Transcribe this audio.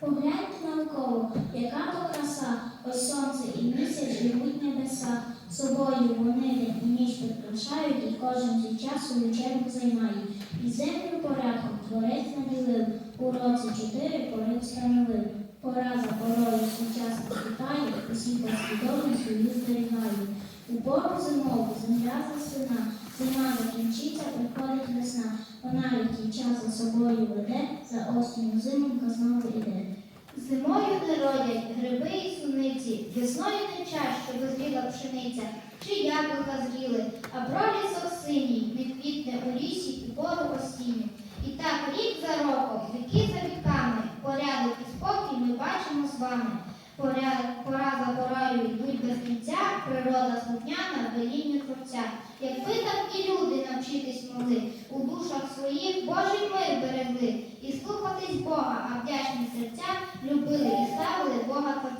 Погляньте навколо, яка то краса, ось сонце і місяць живуть небеса. Собою вони день і ніч прикрашають, і кожен свій час свою чергу займає. І землю порядком творець наділив, у році чотири пори встановив. Пора за порою сучасно світає, усі послідовно свою зберігає. У пору зимову земля засина, зима закінчиться, приходить весна. Вона літній час за собою веде, за осінню зимонька знову іде. Весною не час, що дозріла пшениця, чи яблука зріли, а пролісок синій не квітне у лісі у пору осінню. І так рік за роком, віки за віками, порядок і спокій ми бачимо з вами. Порядок, пора за порою йдуть без кінця, природа слухняна, велінню творця. Якби так і люди навчитись могли, у душах своїх Божий мир берегли, і слухатись Бога, а вдячні серця любили і ставили Бога Творця.